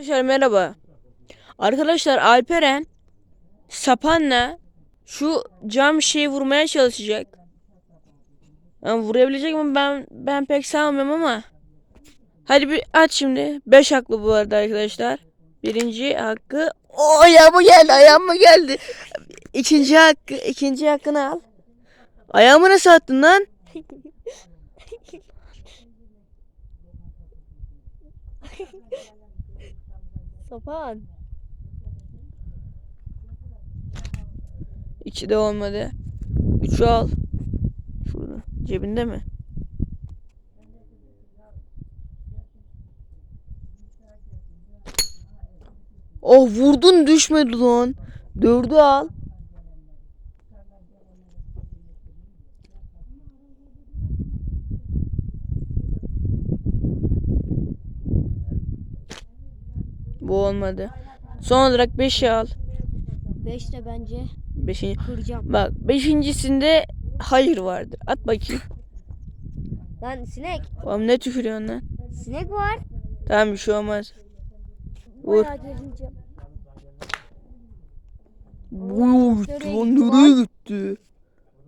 Arkadaşlar merhaba. Arkadaşlar Alperen sapanla şu cam şeyi vurmaya çalışacak. Yani vurabilecek mi ben ben pek sanmıyorum ama. Hadi bir aç şimdi. 5 haklı bu arada arkadaşlar. Birinci hakkı. O ayağım mı geldi? Ayağım mı geldi? İkinci hakkı, ikinci hakkını al. Ayağımı nasıl attın lan? Sapan. İki de olmadı. Üçü al. Şurada. Cebinde mi? Oh vurdun düşmedi lan. Dördü al. Bu olmadı. Son olarak 5'i al. 5 de bence Beşinci. kıracağım. Bak beşincisinde hayır vardır. At bakayım. Lan sinek. Oğlum ne tükürüyorsun lan? Sinek var. Tamam bir şey olmaz. Vur. Gitti nereye gitti?